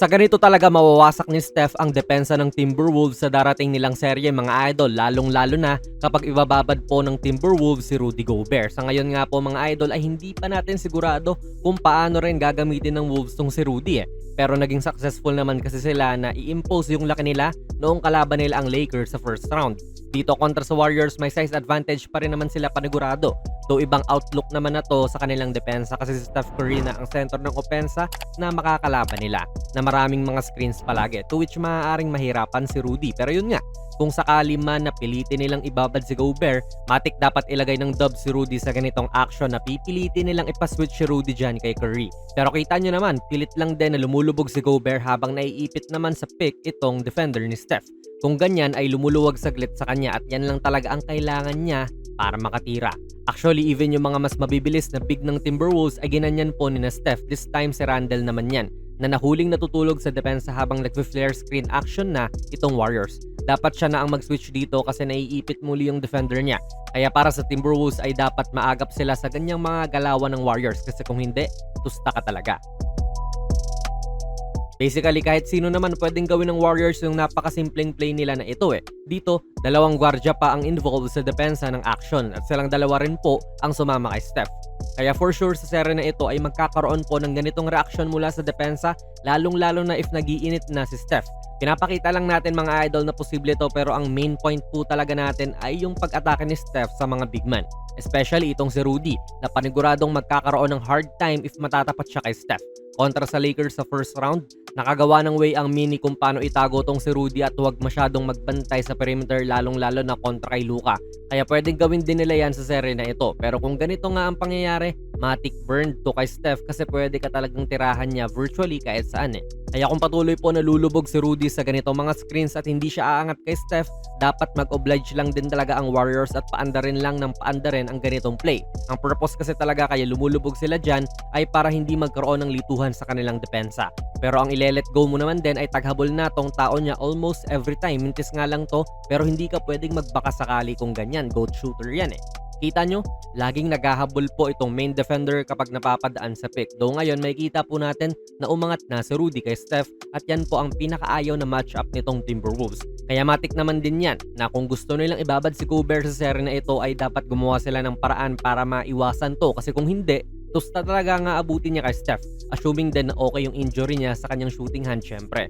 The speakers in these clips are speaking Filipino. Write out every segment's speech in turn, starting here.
Sa ganito talaga mawawasak ni Steph ang depensa ng Timberwolves sa darating nilang serye mga idol lalong-lalo na kapag ibababad po ng Timberwolves si Rudy Gobert. Sa ngayon nga po mga idol ay hindi pa natin sigurado kung paano rin gagamitin ng Wolves tong si Rudy eh. Pero naging successful naman kasi sila na i-impose yung laki nila noong kalaban nila ang Lakers sa first round. Dito kontra sa Warriors may size advantage pa rin naman sila panigurado. Though ibang outlook naman na to sa kanilang depensa kasi si Steph Curry na ang center ng opensa na makakalaban nila na maraming mga screens palagi to which maaaring mahirapan si Rudy. Pero yun nga, kung sakali man na pilitin nilang ibabad si Gobert, matik dapat ilagay ng dub si Rudy sa ganitong action na pipilitin nilang ipaswitch si Rudy dyan kay Curry. Pero kita nyo naman, pilit lang din na lumulubog si Gobert habang naiipit naman sa pick itong defender ni Steph. Kung ganyan ay lumuluwag saglit sa kanya at yan lang talaga ang kailangan niya para makatira. Actually, even yung mga mas mabibilis na big ng Timberwolves ay ginanyan po ni na Steph. This time si Randall naman yan na nahuling natutulog sa depensa habang nagfi-flare screen action na itong Warriors. Dapat siya na ang mag-switch dito kasi naiipit muli yung defender niya. Kaya para sa Timberwolves ay dapat maagap sila sa ganyang mga galawan ng Warriors kasi kung hindi, tusta ka talaga. Basically, kahit sino naman pwedeng gawin ng Warriors yung napakasimpleng play nila na ito eh. Dito, dalawang gwardya pa ang involved sa depensa ng action at silang dalawa rin po ang sumama kay Steph. Kaya for sure sa sere na ito ay magkakaroon po ng ganitong reaksyon mula sa depensa lalong-lalo na if nagiinit na si Steph. Pinapakita lang natin mga idol na posible to pero ang main point po talaga natin ay yung pag-atake ni Steph sa mga big man. Especially itong si Rudy na paniguradong magkakaroon ng hard time if matatapat siya kay Steph. Kontra sa Lakers sa first round, nakagawa ng way ang mini kung paano itago tong si Rudy at huwag masyadong magbantay sa perimeter lalong-lalo na kontra kay Luka. Kaya pwedeng gawin din nila yan sa seri na ito. Pero kung ganito nga ang pangyayari, matic burned to kay Steph kasi pwede ka talagang tirahan niya virtually kahit saan eh. Kaya kung patuloy po nalulubog si Rudy sa ganitong mga screens at hindi siya aangat kay Steph, dapat mag-oblige lang din talaga ang Warriors at paanda rin lang ng paanda rin ang ganitong play. Ang purpose kasi talaga kaya lumulubog sila dyan ay para hindi magkaroon ng lituhan sa kanilang depensa. Pero ang ile-let go mo naman din ay taghabol na tong tao niya almost every time. Mintis nga lang to pero hindi ka pwedeng magbaka sakali kung ganyan. Goat shooter yan eh. Kita nyo, laging naghahabol po itong main defender kapag napapadaan sa pick. Though ngayon, may kita po natin na umangat na si Rudy kay Steph at yan po ang pinakaayaw na matchup nitong Timberwolves. Kaya matik naman din yan na kung gusto nilang ibabad si Gobert sa seri na ito ay dapat gumawa sila ng paraan para maiwasan to kasi kung hindi, tusta talaga nga abutin niya kay Steph. Assuming din na okay yung injury niya sa kanyang shooting hand syempre.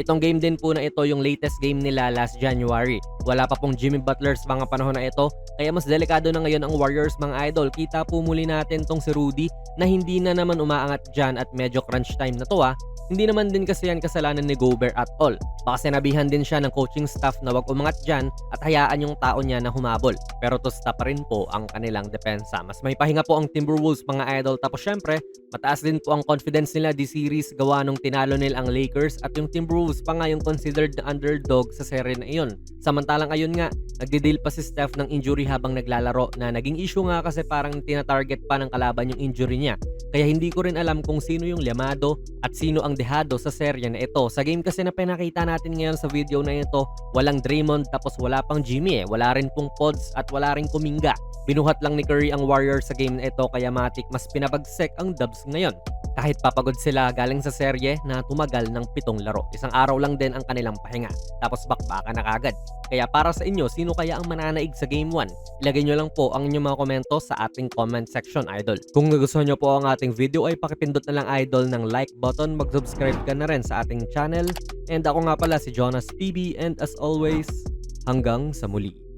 Itong game din po na ito yung latest game nila last January. Wala pa pong Jimmy Butler sa mga panahon na ito, kaya mas delikado na ngayon ang Warriors mga idol. Kita po muli natin tong si Rudy na hindi na naman umaangat dyan at medyo crunch time na to ah. Hindi naman din kasi yan kasalanan ni Gobert at all. Baka sinabihan din siya ng coaching staff na wag umangat dyan at hayaan yung tao niya na humabol. Pero tusta pa rin po ang kanilang depensa. Mas may pahinga po ang Timberwolves mga idol. Tapos syempre, mataas din po ang confidence nila di series gawa nung tinalo nila ang Lakers at yung Timberwolves pa nga yung considered na underdog sa seri na iyon. Samantalang ayun nga, nagde-deal pa si Steph ng injury habang naglalaro na naging issue nga kasi parang tina-target pa ng kalaban yung injury niya. Kaya hindi ko rin alam kung sino yung llamado at sino ang dehado sa serye na ito. Sa game kasi na pinakita natin ngayon sa video na ito, walang Draymond tapos wala pang Jimmy eh. Wala rin pong Pods at wala rin Kuminga. Binuhat lang ni Curry ang Warriors sa game na ito kaya matik mas pinabagsek ang Dubs ngayon. Kahit papagod sila galing sa serye na tumagal ng pitong laro. Isang araw lang din ang kanilang pahinga. Tapos bakbaka na kagad. Kaya para sa inyo, sino kaya ang mananaig sa Game 1? Ilagay nyo lang po ang inyong mga komento sa ating comment section, idol. Kung nagustuhan nyo po ang ating video ay pakipindot na lang, idol, ng like button. Mag-subscribe ka na rin sa ating channel. And ako nga pala si Jonas PB and as always, hanggang sa muli.